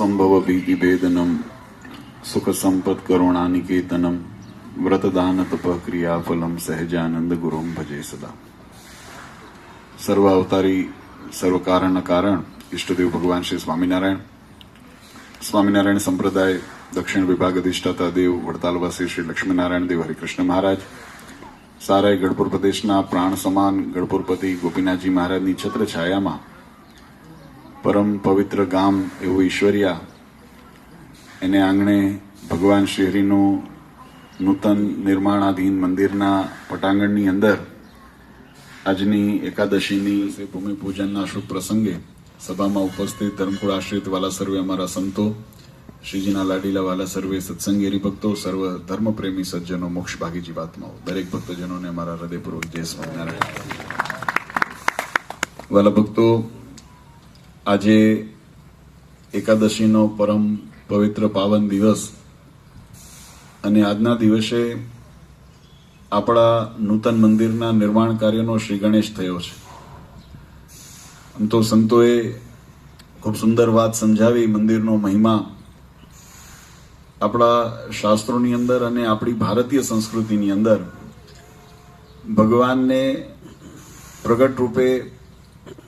સંભવ ભીતિ ભેદનમ સુખ સંપત વ્રત વ્રતદાન તપ ક્રિયાફલમ સહેજાનંદ ગુરુમ ભજે સદા સર્વ અવતારી સર્વ કારણ કારણ ઈષ્ટદેવ ભગવાન શ્રી સ્વામિનારાયણ સ્વામિનારાયણ સંપ્રદાય દક્ષિણ વિભાગ અધિષ્ઠાતા દેવ વડતાલવાસી શ્રી લક્ષ્મીનારાયણ દેવ હરિકૃષ્ણ મહારાજ સારાય ગઢપુર પ્રદેશના પ્રાણ સમાન ગઢપુરપતિ ગોપીનાથજી મહારાજની છત્ર છાયામાં પરમ પવિત્ર ગામ એવું ઈશ્વરિયા. એને આંગણે ભગવાન શ્રી નૂતન નિર્માણાધીન મંદિરના પટાંગણની અંદર આજની એકાદશીની ભૂમિ પૂજનના શુભ પ્રસંગે સભામાં ઉપસ્થિત ધર્મકુળ આશ્રિત વાલા સર્વે અમારા સંતો, શ્રીજીના લાડીલા વાલા સર્વે સત્સંગી હરિભક્તો, સર્વ ધર્મપ્રેમી સજ્જનો મોક્ષ ભાગી જીવાત્માઓ દરેક ભક્તજનોને અમારા હૃદયપૂર્વક જય સ્વામિનારાયણ. વાલા ભક્તો આજે એકાદશીનો પરમ પવિત્ર પાવન દિવસ અને આજના દિવસે આપણા નૂતન મંદિરના નિર્માણ કાર્યનો શ્રી ગણેશ થયો છે. આમ તો સંતોએ ખૂબ સુંદર વાત સમજાવી મંદિરનો મહિમા. આપણા શાસ્ત્રોની અંદર અને આપણી ભારતીય સંસ્કૃતિની અંદર ભગવાનને પ્રગટ રૂપે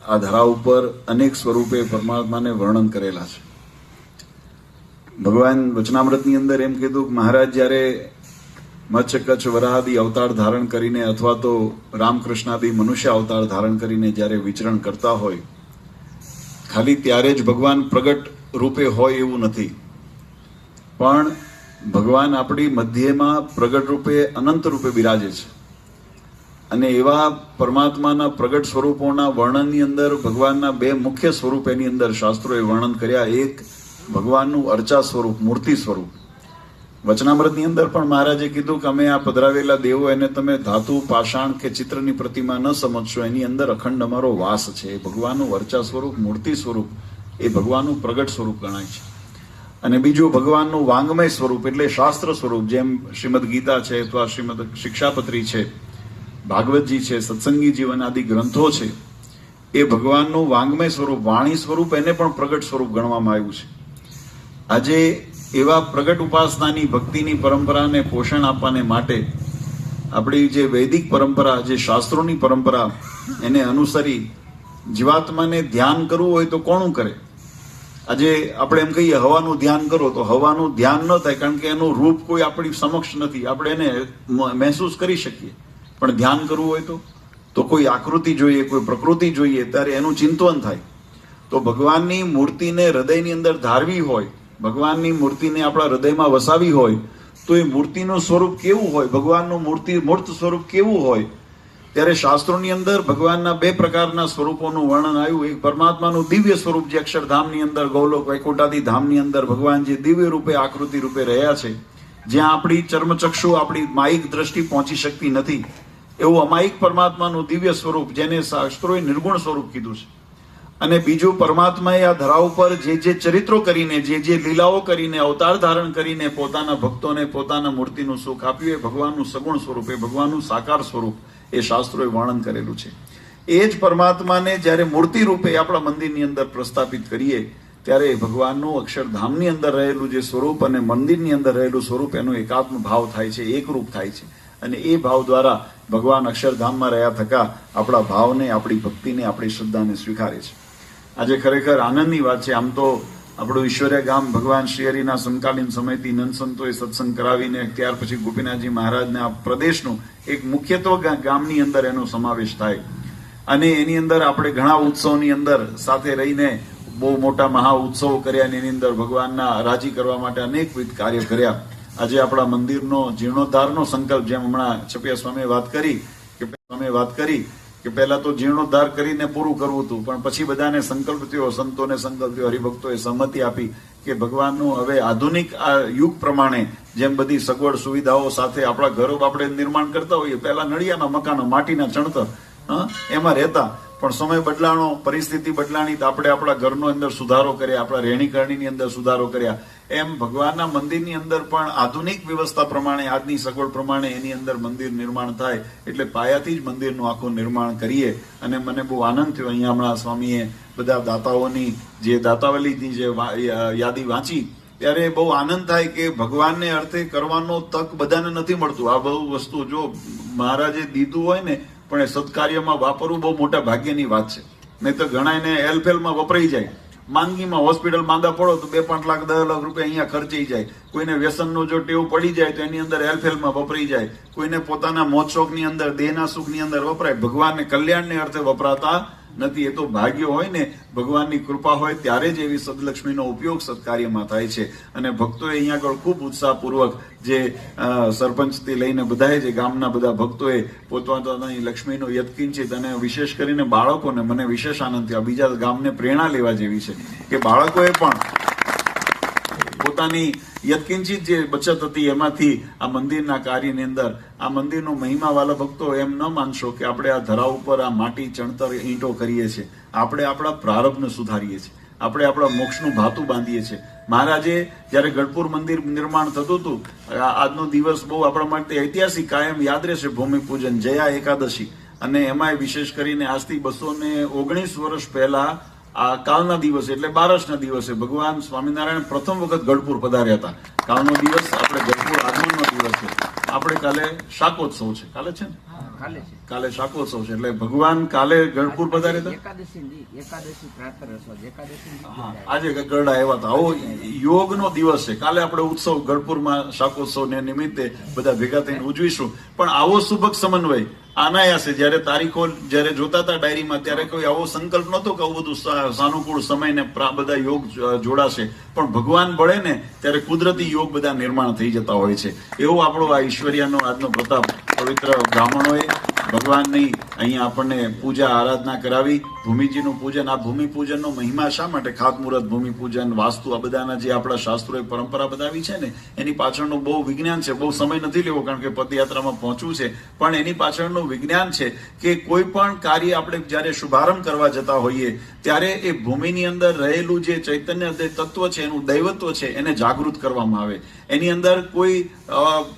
આ ધરા ઉપર અનેક સ્વરૂપે પરમાત્માને વર્ણન કરેલા છે. ભગવાન વચનામૃતની અંદર એમ કીધું કે મહારાજ જ્યારે મચ્છ, કચ્છ, વરાહાદી અવતાર ધારણ કરીને અથવા તો રામકૃષ્ણાદી મનુષ્ય અવતાર ધારણ કરીને જ્યારે વિચરણ કરતા હોય, ખાલી ત્યારે જ ભગવાન પ્રગટ રૂપે હોય એવું નથી. પણ ભગવાન આપણી મધ્યમાં પ્રગટ રૂપે અનંત રૂપે બિરાજે છે. અને એવા પરમાત્માના પ્રગટ સ્વરૂપોના વર્ણનની અંદર ભગવાનના બે મુખ્ય સ્વરૂપ એની અંદર શાસ્ત્રોએ વર્ણન કર્યા. એક ભગવાનનું અર્ચા સ્વરૂપ, મૂર્તિ સ્વરૂપ. વચનામૃતની અંદર પણ મહારાજે કીધું કે અમે આ પધરાવેલા દેવો એને તમે ધાતુ, પાષાણ કે ચિત્રની પ્રતિમા ન સમજશો. એની અંદર અખંડ અમારો વાસ છે. એ ભગવાનનું વર્ચા સ્વરૂપ, મૂર્તિ સ્વરૂપ, એ ભગવાનનું પ્રગટ સ્વરૂપ ગણાય છે. અને બીજું ભગવાનનું વાંગમય સ્વરૂપ એટલે શાસ્ત્ર સ્વરૂપ, જેમ શ્રીમદ ગીતા છે અથવા શ્રીમદ શિક્ષાપત્રી છે. ભાગવતજી છે, સત્સંગી જીવન આદિ ગ્રંથો છે, એ ભગવાનનું વાંગમય સ્વરૂપ, વાણી સ્વરૂપ એને પણ પ્રગટ સ્વરૂપ ગણવામાં આવ્યું છે. આજે એવા પ્રગટ ઉપાસનાની ભક્તિની પરંપરાને પોષણ આપવાને માટે આપણી જે વૈદિક પરંપરા, જે શાસ્ત્રોની પરંપરા, એને અનુસરી જીવાત્માને ધ્યાન કરવું હોય તો કોણું કરે? આજે આપણે એમ કહીએ, હવાનું ધ્યાન કરો તો હવાનું ધ્યાન ન થાય, કારણ કે એનું રૂપ કોઈ આપણી સમક્ષ નથી. આપણે એને મહેસૂસ કરી શકીએ. પણ ધ્યાન કરવું હોય તો. તો કોઈ આકૃતિ જોઈએ, કોઈ પ્રકૃતિ જોઈએ, ત્યારે એનું ચિંતન થાય. તો ભગવાનની મૂર્તિને હૃદયની અંદર ધારવી હોય, ભગવાનની મૂર્તિને આપણા હૃદયમાં વસાવી હોય, તો એ મૂર્તિનું સ્વરૂપ કેવું હોય, ભગવાનનું મૂર્તિ, મૂર્ત સ્વરૂપ કેવું હોય? ત્યારે શાસ્ત્રોની અંદર ભગવાનના બે પ્રકારના સ્વરૂપોનું વર્ણન આવ્યું. એક પરમાત્માનું દિવ્ય સ્વરૂપ જે અક્ષરધામની અંદર, ગૌલોક વૈકુંઠાદી ધામની અંદર ભગવાન જે દિવ્ય રૂપે, આકૃતિ રૂપે રહ્યા છે, જ્યાં આપણી ચર્મચક્ષુ, આપણી માયિક દ્રષ્ટિ પહોંચી શકતી નથી. એવું અમાયિક પરમાત્માનું દિવ્ય સ્વરૂપ, જેને શાસ્ત્રોએ નિર્ગુણ સ્વરૂપ કીધું છે. અને બીજું, પરમાત્માએ આ ધરા ઉપર જે જે ચરિત્રો કરીને, જે જે લીલાઓ કરીને, અવતાર ધારણ કરીને પોતાના ભક્તોને, પોતાના મૂર્તિનું સુખ આપ્યું, એ ભગવાનનું સગુણ સ્વરૂપ, એ ભગવાનનું સાકાર સ્વરૂપ એ શાસ્ત્રોએ વર્ણન કરેલું છે. એ જ પરમાત્માને જ્યારે મૂર્તિ રૂપે આપણા મંદિરની અંદર પ્રસ્થાપિત કરીએ, ત્યારે ભગવાનનું અક્ષરધામની અંદર રહેલું જે સ્વરૂપ અને મંદિરની અંદર રહેલું સ્વરૂપ, એનો એકાત્મ ભાવ થાય છે, એકરૂપ થાય છે. અને એ ભાવ દ્વારા ભગવાન અક્ષરધામમાં રહ્યા થકા આપણા ભાવને, આપણી ભક્તિને, આપણી શ્રદ્ધાને સ્વીકારે છે. આજે ખરેખર આનંદની વાત છે. આમ તો આપણું ઈશ્વર્ય ગામ ભગવાન શ્રી હરિના સમકાલીન સમયથી નંદસંતોએ સત્સંગ કરાવીને ત્યાર પછી ગોપીનાથજી મહારાજના પ્રદેશનું એક મુખ્યત્વ ગામની અંદર એનો સમાવેશ થાય. અને એની અંદર આપણે ઘણા ઉત્સવની અંદર સાથે રહીને બહુ મોટા મહા ઉત્સવો કર્યા અને એની અંદર ભગવાનના રાજી કરવા માટે અનેકવિધ કાર્ય કર્યા. આજે આપણા મંદિરનો જીર્ણોદ્ધારનો સંકલ્પ જેમ હમણાં છપિયા સ્વામીએ વાત કરી, કે સ્વામીએ વાત કરી, કે પહેલા તો જીર્ણોદ્ધાર કરીને પૂરું કરવું હતું, પણ પછી બધાને સંકલ્પ થયો, સંતોને સંકલ્પ થયો, હરિભક્તોએ સહમતિ આપી કે ભગવાનનું હવે આધુનિક આ યુગ પ્રમાણે જેમ બધી સગવડ સુવિધાઓ સાથે આપણા ઘરો આપણે નિર્માણ કરતા હોઈએ, પહેલા નળિયાના મકાનો, માટીના ચણતર એમાં રહેતા. પણ સમય બદલાણો, પરિસ્થિતિ બદલાણી તો આપણે આપણા ઘરનો અંદર સુધારો કર્યા, આપણા રહેણીકરણીની અંદર સુધારો કર્યા. એમ ભગવાનના મંદિરની અંદર પણ આધુનિક વ્યવસ્થા પ્રમાણે, આજની સગવડ પ્રમાણે એની અંદર મંદિર નિર્માણ થાય, એટલે પાયાથી જ મંદિરનું આખું નિર્માણ કરીએ. અને મને બહુ આનંદ થયો અહીંયા હમણાં સ્વામીએ બધા દાતાઓની જે દાતાવલીની જે યાદી વાંચી, ત્યારે બહુ આનંદ થાય કે ભગવાનને અર્થે કરવાનો તક બધાને નથી મળતું. આ બહુ વસ્તુ જો મહારાજે દીધું હોય ને પણ એ સત્કાર્યમાં વાપરવું બહુ મોટા ભાગ્યની વાત છે. નહીં તો ઘણા એને એલફેલમાં વપરાઈ જાય. માંદગીમાં હોસ્પિટલ માંદા પડો તો બે પાંચ લાખ, દસ લાખ રૂપિયા અહીંયા ખર્ચાઈ જાય. કોઈને વ્યસનનો જો ટેવ પડી જાય તો એની અંદર એલફેલમાં વપરાઈ જાય. કોઈને પોતાના મોત શોખની અંદર, દેહના સુખની અંદર વપરાય. ભગવાનને કલ્યાણને અર્થે વપરાતા નથી, એ તો ભાગ્ય હોય ને, ભગવાનની કૃપા હોય ત્યારે જ એવી સદલક્ષ્મીનો ઉપયોગ સત્કાર્યમાં થાય છે. અને ભક્તોએ અહીંયા આગળ ખૂબ ઉત્સાહપૂર્વક જે સરપંચથી લઈને બધાએ જે ગામના બધા ભક્તોએ પોતપોતાની લક્ષ્મીનો યત્કિંચિત અને વિશેષ કરીને બાળકોને મને વિશેષ આનંદ થયો બીજા ગામને પ્રેરણા લેવા જેવી છે. કે બાળકોએ પણ પોતાની યત્કિંચિત જે બચત હતી એમાંથી આ મંદિરના કાર્યની અંદર, આ મંદિરનો મહિમા વાલા ભક્તો એમ ન માનશો કે આપણે આ ધરા ઉપર આ માટી, ચણતર, ઈંટો કરીએ છીએ. આપણે આપણા પ્રારબ્ધને સુધારીએ છીએ. આપણે આપણા મોક્ષનું ભાતું બાંધીએ છીએ. મહારાજે જ્યારે ગઢપુર મંદિર નિર્માણ થતું હતું આજનો દિવસ બહુ આપણા માટે ઐતિહાસિક, કાયમ યાદ રહેશે ભૂમિપૂજન જયા એકાદશી. અને એમાંય વિશેષ કરીને આજથી બસો ને ઓગણીસ વર્ષ પહેલા આ કાલના દિવસે એટલે બારસના દિવસે ભગવાન સ્વામિનારાયણ પ્રથમ વખત ગઢપુર પધાર્યા હતા. કાલનો દિવસ, આપણે ગઢપુર આગમનનો દિવસ છે. આપણે કાલે શાકોત્સવ છે. કાલે છે ને? કાલે શાકોત્સવ છે એટલે ભગવાન કાલે ગણપુર પધારે એકાદશી એકાદશી પ્રાતર એકાદશી આજે ગરડા આવ્યા હતા. આવો યોગનો દિવસ છે. કાલે આપણે ઉત્સવ ગણપુરમાં શાકોત્સવ ને નિમિત્તે બધા ભેગા થઈને ઉજવીશું. પણ આવો સુભક સમન્વય. અનાયાસે જ્યારે તારીખો જ્યારે જોતા હતા ડાયરીમાં ત્યારે કોઈ આવો સંકલ્પ નહોતો કે આવું બધું સાનુકૂળ સમય ને પ્રા- બધા યોગ જોડાશે. પણ ભગવાન બળે ને ત્યારે કુદરતી યોગ બધા નિર્માણ થઈ જતા હોય છે. એવો આપણો આ ઈશ્વરિયાનો આજનો પ્રતાપ. પવિત્ર બ્રાહ્મણોએ ભગવાનની અહીંયા આપણને પૂજા આરાધના કરાવી. ભૂમિજીનું પૂજન, આ ભૂમિ પૂજનનો મહિમા શા માટે? ખાતમુહૂર્ત ભૂમિ પૂજન વાસ્તુ, આ બધાના જે આપણા શાસ્ત્રોએ પરંપરા બતાવી છે ને, એની પાછળનું બહુ વિજ્ઞાન છે. બહુ સમય નથી લેવો કારણ કે પદયાત્રામાં પહોંચવું છે. પણ એની પાછળનું વિજ્ઞાન છે કે કોઈ પણ કાર્ય આપણે જ્યારે શુભારંભ કરવા જતા હોઈએ, ત્યારે એ ભૂમિની અંદર રહેલું જે ચૈતન્ય તત્વ છે, એનું દૈવત્વ છે, એને જાગૃત કરવામાં આવે. એની અંદર કોઈ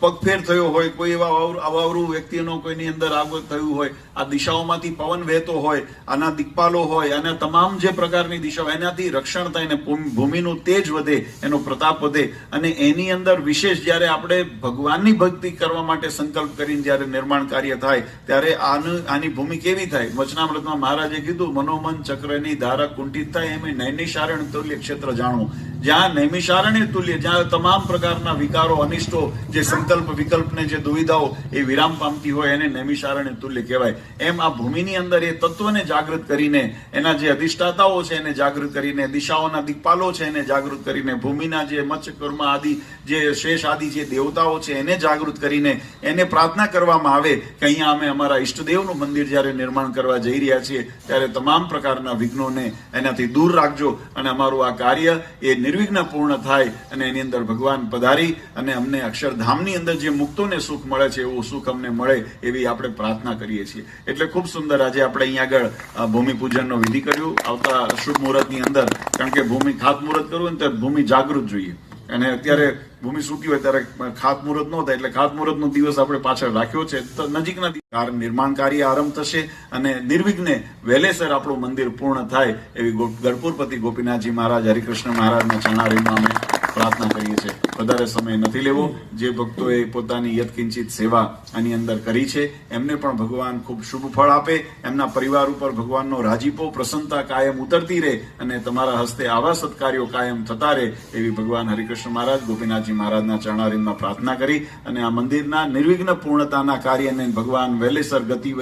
પગફેર થયો હોય, કોઈ એવા અવાવરું વ્યક્તિનો કોઈની અંદર આગળ થયું હોય, આ દિશાઓમાંથી પવન વહેતો હોય, આના દિક્પાલો હોય અને તમામ જે પ્રકારની દિશાઓ એનાથી રક્ષણ થાય અને ભૂમિનું તેજ વધે, એનો પ્રતાપ વધે અને એની અંદર વિશેષ જ્યારે આપણે ભગવાનની ભક્તિ કરવા માટે સંકલ્પ કરીને જ્યારે નિર્માણ કાર્ય થાય, ત્યારે આનું, આની ભૂમિ કેવી થાય? વચનામૃતમાં મહારાજે કીધું, મનોમન ચક્રની ધારા કુંઠિત થાય, એમ નૈનિશારણ તુલ્ય ક્ષેત્ર જાણવું જ્યાં નૈમિષારણ્ય તુલ્ય, જ્યાં તમામ પ્રકારના વિકારો, અનિષ્ટો, જે સંકલ્પ વિકલ્પને જે દુવિધાઓ એ વિરામ પામતી હોય એને નૈમિષારણ્ય તુલ્ય કહેવાય. એમ આ ભૂમિની અંદર એ તત્વને જાગૃત કરીને, એના જે અધિષ્ઠાતાઓ છે એને જાગૃત કરીને, દિશાઓના દિક્પાલો છે એને જાગૃત કરીને, ભૂમિના જે મત્સ્ય કર્મ આદિ, જે શેષ આદિ જે દેવતાઓ છે એને જાગૃત કરીને, એને પ્રાર્થના કરવામાં આવે કે અહીંયા અમે અમારા ઈષ્ટદેવનું મંદિર જ્યારે નિર્માણ કરવા જઈ રહ્યા છીએ, ત્યારે તમામ પ્રકારના વિઘ્નોને એનાથી દૂર રાખજો અને અમારું આ કાર્ય એ નિર્વિઘ્ન પૂર્ણ થાય અને એની અંદર ભગવાન પધારી અને અમને અક્ષરધામની અંદર જે મુક્તોને સુખ મળે છે, એવું સુખ અમને મળે એવી આપણે પ્રાર્થના કરીએ છીએ. એટલે ખૂબ સુંદર આજે આપણે અહીંયા આગળ ભૂમિપૂજનનો વિધિ કર્યું. આવતા શુભ મુહૂર્તની અંદર, કારણ કે ભૂમિ ખાત મુહૂર્ત કરવું ને ત્યારે ભૂમિ જાગૃત જોઈએ. અને અત્યારે ભૂમિ સૂકી હોય ત્યારે ખાતમુહૂર્ત ન થાય એટલે ખાતમુહૂર્તનો દિવસ આપણે પાછળ રાખ્યો છે. તો નજીકના કાર- નિર્માણ કાર્ય આરંભ થશે અને નિર્વિઘ્ને વહેલેસર આપણું મંદિર પૂર્ણ થાય એવી ગો- ગઢપુરપતિ ગોપીનાથજી મહારાજ, હરિકૃષ્ણ મહારાજના ચણારીમાં અમે પ્રાર્થના કરીએ છીએ. વધારે સમય નથી લેવો. જે ભક્તોએ પોતાની યત્કિંચિત સેવા આની અંદર કરી છે, એમને પણ ભગવાન ખૂબ શુભ ફળ આપે. એમના પરિવાર ઉપર ભગવાનનો રાજીપો, પ્રસન્નતા કાયમ ઉતરતી રહે અને તમારા હસ્તે આવા સત્કાર્યો કાયમ થતા રહે એવી ભગવાન હરિકૃષ્ણ મહારાજ, ગોપીનાથજી મહારાજના ચરણારીમાં પ્રાર્થના કરી અને આ મંદિરના નિર્વિઘ્ન પૂર્ણતાના કાર્યને ભગવાન વહેલેસર ગતિ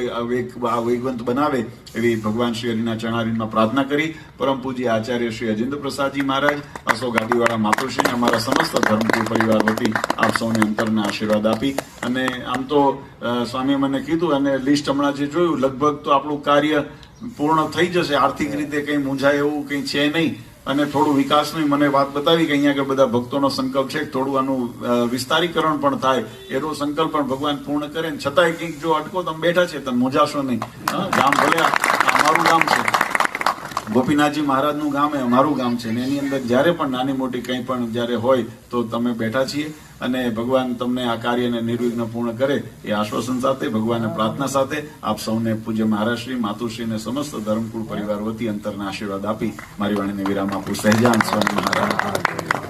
વેગવંત બનાવે એવી ભગવાન શ્રી હરિના ચરણારીમાં પ્રાર્થના કરી. પરમ પૂજ્ય આચાર્ય શ્રી અજેન્દ્ર પ્રસાદજી મહારાજ, અશોક ગાદીવાળા માતુશ્રી અમારા સમસ્ત ધર્મકુળ પરિવાર વતી આપ સૌને અંતરના આશીર્વાદ આપી. અને આમ તો સ્વામીએ મને કીધું અને લિસ્ટ હમણાં જે જોયું, લગભગ તો આપણું કાર્ય પૂર્ણ થઈ જશે. આર્થિક રીતે કંઈ મૂંઝાય એવું કંઈ છે નહીં. અને થોડું વિકાસની મને વાત બતાવી કે અહીંયા કે બધા ભક્તોનો સંકલ્પ છે. થોડું આનું વિસ્તારીકરણ પણ થાય. એનો સંકલ્પ પણ ભગવાન પૂર્ણ કરે. છતાંય કંઈક જો અટકો તમે બેઠા છે, તમે મૂંઝાશો નહીં. ગામ ભલે અમારું ગામ છે. ગોપીનાથજી મહારાજનું ગામ એ અમારું ગામ છે ને એની અંદર જ્યારે પણ નાની મોટી કંઈ પણ જ્યારે હોય તો તમે બેઠા છીએ અને ભગવાન તમને આ કાર્યને નિર્વિઘ્ન પૂર્ણ કરે એ આશ્વાસન સાથે, ભગવાનને પ્રાર્થના સાથે આપ સૌને પૂજ્ય મહારાજશ્રી માતુશ્રી અને સમસ્ત ધર્મકુળ પરિવાર વતી અંતરના આશીર્વાદ આપી મારી વાણીને વિરામ આપું. સહેજાન સ્વામી મહારાજ.